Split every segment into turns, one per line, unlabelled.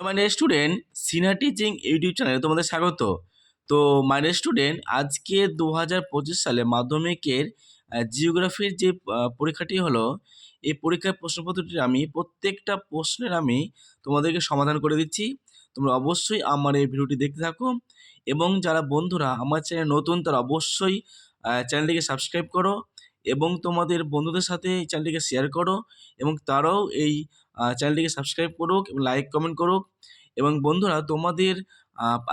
মানে student senior teaching YouTube চ্যানেলে তোমাদের স্বাগত। তো মাই স্টুডেন্ট আজকে দু হাজার পঁচিশ সালে মাধ্যমিকের জিওগ্রাফির যে পরীক্ষাটি হলো, এই পরীক্ষার প্রশ্নপত্রটি আমি, প্রত্যেকটা প্রশ্নের আমি তোমাদেরকে সমাধান করে দিচ্ছি। তোমরা অবশ্যই আমার এই ভিডিওটি দেখতে থাকো এবং যারা বন্ধুরা আমার চ্যানেল নতুন, তারা অবশ্যই চ্যানেলটিকে সাবস্ক্রাইব করো এবং তোমাদের বন্ধুদের সাথে এই চ্যানেলটিকে শেয়ার করো এবং তারাও এই চ্যানেলটিকে সাবস্ক্রাইব করুক এবং লাইক কমেন্ট করুক। এবং বন্ধুরা, তোমাদের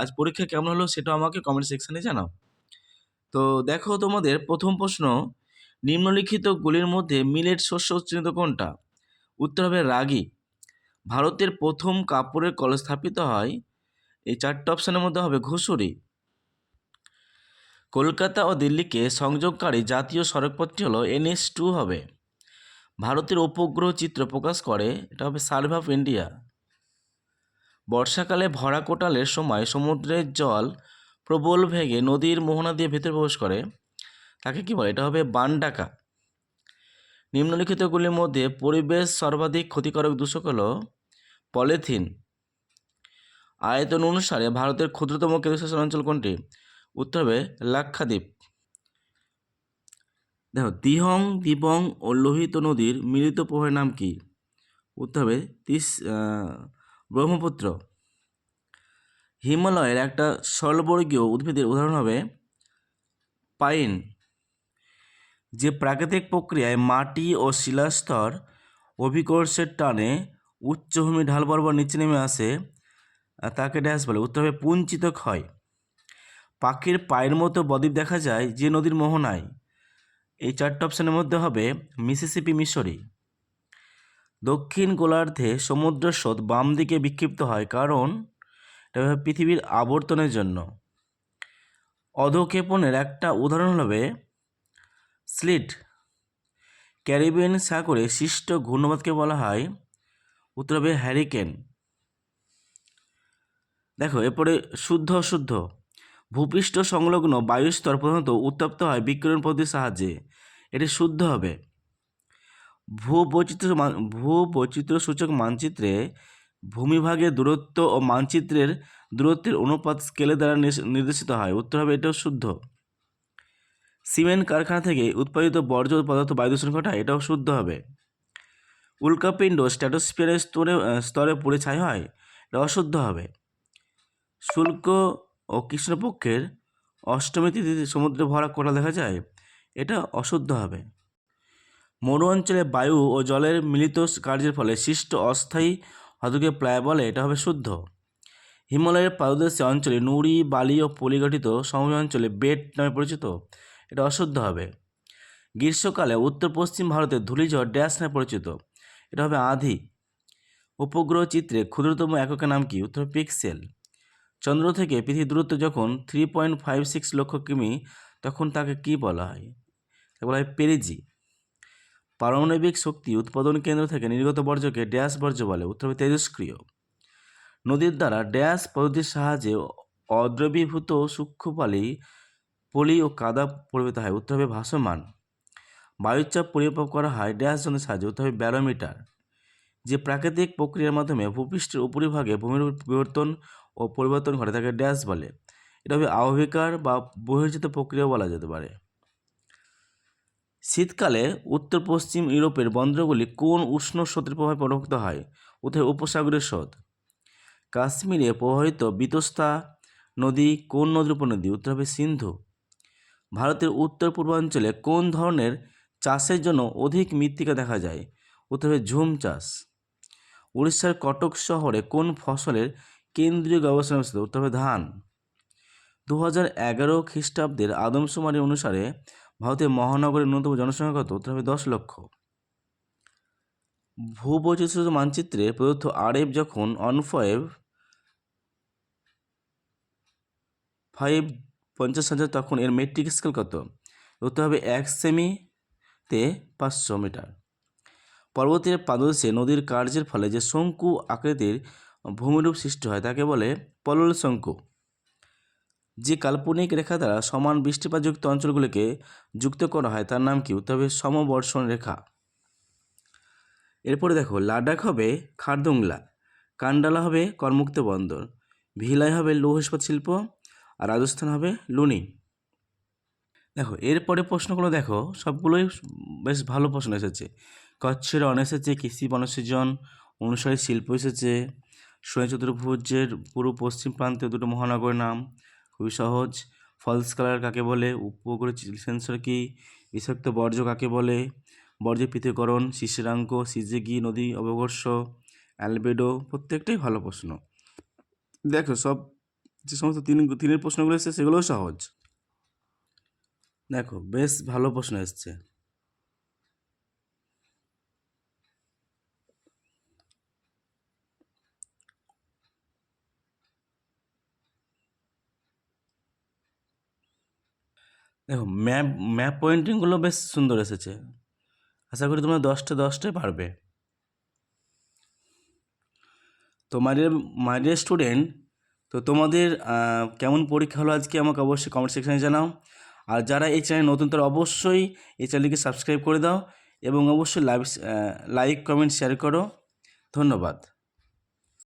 আজ পরীক্ষা কেমন হলো সেটা আমাকে কমেন্ট সেকশনে জানাও। তো দেখো তোমাদের, প্রথম প্রশ্ন নিম্নলিখিতগুলির মধ্যে মিলেট শস্য চিহ্নিত কোনটা? উত্তর হবে রাগী। ভারতের প্রথম কাপড়ের কল স্থাপিত হয়, এই চারটে অপশানের মধ্যে হবে ঘুষুরি। কলকাতা ও দিল্লিকে সংযোগকারী জাতীয় সড়কপথটি হলো এনএস টু হবে। ভারতের উপগ্রহ চিত্র প্রকাশ করে, এটা হবে সার্ভে অফ ইন্ডিয়া। বর্ষাকালে ভরা কোটালের সময় সমুদ্রের জল প্রবল ভেগে নদীর মোহনা দিয়ে ভেতরে প্রবেশ করে। তাকে কি বলে? এটা হবে বান ডাকা নিম্নলিখিতগুলির মধ্যে পরিবেশ সর্বাধিক ক্ষতিকারক দূষক হল পলিথিন। আয়তন অনুসারে ভারতের ক্ষুদ্রতম কেন্দ্রশাসন অঞ্চল কোনটি? উত্তর হবে লাক্ষাদ্বীপ। দেখো, দিহং, দিবং ও লোহিত নদীর মিলিত প্রবাহের নাম কি? উত্তর হবে তিস ব্রহ্মপুত্র। হিমালয়ের একটা স্বল্পবর্গীয় উদ্ভিদের উদাহরণ হবে পাইন, যে প্রাকৃতিক প্রক্রিয়ায় মাটি ও শিলাস্তর অভিকর্ষের টানে উচ্চভূমি ঢাল বরাবর নিচে নেমে আসে তাকে ড্যাশ বলে। উত্তর হবে পুঞ্চিত ক্ষয়। পাখির পায়ের মতো বদ্বীপ দেখা যায় যে নদীর মোহনায়। এই চারটে অপশানের মধ্যে হবে মিসিসিপি মিশরি দক্ষিণ গোলার্ধে সমুদ্র স্রোত বাম দিকে বিক্ষিপ্ত হয় কারণ এটা পৃথিবীর আবর্তনের জন্য। অধক্ষেপণের একটা উদাহরণ হবে স্লিট। ক্যারিবিয়ান সাগরে সৃষ্ট ঘূর্ণবাদকে বলা হয়, উত্তর হবে হ্যারিকেন। দেখো, এরপরে শুদ্ধ অশুদ্ধ। ভূপৃষ্ঠ সংলগ্ন বায়ুস্তর প্রধানত উত্তপ্ত হয় বিকিরণ পদ্ধতির সাহায্যে। এটি শুদ্ধ হবে। ভূবৈচিত্র্য ভূবৈচিত্র্য সূচক মানচিত্রে ভূমিভাগের দূরত্ব ও মানচিত্রের দূরত্বের অনুপাত স্কেলে দ্বারা নির্দেশিত হয়। উত্তর হবে এটাও শুদ্ধ। সিমেন্ট কারখানা থেকে উৎপাদিত বর্জ্য পদার্থ বায়ু দূষণ ঘটায়, এটাও শুদ্ধ হবে। উল্কাপিণ্ড স্ট্র্যাটোস্ফিয়ারের স্তরে স্তরে পড়ে ছাই হয় এটা অশুদ্ধ হবে। শুল্ক ও কৃষ্ণপক্ষের অষ্টমী তিথিতে সমুদ্রে ভরা কোটা দেখা যায়, এটা অশুদ্ধ হবে। মরু অঞ্চলে বায়ু ও জলের মিলিত কার্যের ফলে সৃষ্ট অস্থায়ী ধাতুকে প্লায় বলে, এটা হবে শুদ্ধ। হিমালয়ের পাদদেশে অঞ্চলে নুড়ি, বালি ও পলি গঠিত অঞ্চলে বেট নামে পরিচিত, এটা অশুদ্ধ হবে। গ্রীষ্মকালে উত্তর পশ্চিম ভারতে ধূলিঝড় ড্যাশ নামে পরিচিত, এটা হবে আধি। উপগ্রহ চিত্রে ক্ষুদ্রতম এককের নাম কি? উত্তর পিক্সেল। চন্দ্র থেকে পৃথিবীর দূরত্ব যখন থ্রি পয়েন্ট ফাইভ সিক্স লক্ষ কিমি, তখন তাকে কি বলা হয়? তাকে বলা হয় পেরিজি। পারমাণবিক শক্তি উৎপাদন কেন্দ্র থেকে নির্গত বর্জ্যকে ড্যাশ বর্জ্য বলে, উত্তর তেজস্ক্রিয় নদীর দ্বারা ড্যাশ পদ্ধতির সাহায্যে অদ্রবীভূত সূক্ষ্মপালি, পলি ও কাদা পরিবেত হয়, উত্তর হবে ভাসমান। বায়ুচাপ পরিমাপ করা হয় ড্যাশ জনের সাহায্যে, উত্তর হবে ব্যারোমিটার। যে প্রাকৃতিক প্রক্রিয়ার মাধ্যমে ভূপৃষ্ঠের উপরিভাগে ভূমির পরিবর্তন ও পরিবর্তন ঘটে তাকে ড্যাশ বলে। এটা হবে আবহিকার বা বহির্জিত প্রক্রিয়া বলা যেতে পারে। শীতকালে উত্তর পশ্চিম ইউরোপের বন্দরগুলি কোন উষ্ণ স্রোতের প্রভাবে প্রভাবিত হয়? উত্তর উপসাগরের স্রোত। কাশ্মীরে প্রবাহিত বিতস্তা নদী কোন নদীর উপনদী উত্তর হবে সিন্ধু। ভারতের উত্তর পূর্বাঞ্চলে কোন ধরনের চাষের জন্য অধিক মৃত্তিকা দেখা যায়? উত্তর হবে ঝুম চাষ। উড়িষ্যার কটক শহরে কোন ফসলের কেন্দ্রীয় গবেষণা উত্তর হবে ধান। দু হাজার এগারো খ্রিস্টাব্দের আদমশুমারি অনুসারে ভারতের মহানগরের ন্যূনতম জনসংখ্যা কত? উত্তর হবে দশ লক্ষ। ভূবৈচিত্র্য মানচিত্রে প্রদত্ত আরএফ যখন অন ফাইভ ফাইভ পঞ্চাশ হাজার, তখন এর মেট্রিক স্কেল কত? উত্তর হবে এক সেমিতে পাঁচশো মিটার। পর্বতের পাদদেশে নদীর কার্যের ফলে যে শঙ্কু আকৃতির ভূমিরূপ সৃষ্টি হয়, তাকে বলে পলল শঙ্কু যে কাল্পনিক রেখা দ্বারা সমান বৃষ্টিপাতযুক্ত অঞ্চলগুলিকে যুক্ত করা হয়, তার নাম কি? উত্তর হবে সমবর্ষণ রেখা। এরপরে দেখো লাদাখ হবে খারদুংলা, কান্ডালা হবে করমুক্ত বন্দর, ভিলাই হবে লৌহ ইস্পাত শিল্প, আর রাজস্থান হবে লুনি। দেখো, এরপরে প্রশ্নগুলো দেখো, সবগুলোই বেশ ভালো প্রশ্ন এসেছে। কচ্ছের অন এসেছে কৃষি বনসৃজন অনুসারী শিল্প এসেছে শনি চতুর্ভুজের পুরো পশ্চিম প্রান্তে দুটো মহানগরের নাম। খুবই সহজ। ফলস কালার কাকে বলে? উপগ্রহ সেন্সর কি? বিষাক্ত বর্জ্য কাকে বলে? বর্জ্য পৃথকীকরণ শিশিরাঙ্ক সিজেগি, নদী অবঘর্ষ, অ্যালবেডো, প্রত্যেকটাই ভালো প্রশ্ন। দেখো, সব যে সমস্ত তিন, তিনের প্রশ্নগুলো এসেছে, সেগুলোও সহজ। দেখো, বেশ ভালো প্রশ্ন এসছে। দেখো ম্যাপ ম্যাপ পয়েন্টিংগুলো বেশ সুন্দর এসেছে। আশা করি তোমরা দশটা দশটায় পারবে। তো মাইডিয়ার মাইডিয়ার স্টুডেন্ট তো তোমাদের কেমন পরীক্ষা হলো আজকে আমাকে অবশ্যই কমেন্ট সেকশানে জানাও। আর যারা এই চ্যানেল নতুন, তারা অবশ্যই এই চ্যানেলকে সাবস্ক্রাইব করে দাও এবং অবশ্যই লাইভ লাইক কমেন্ট শেয়ার করো। ধন্যবাদ।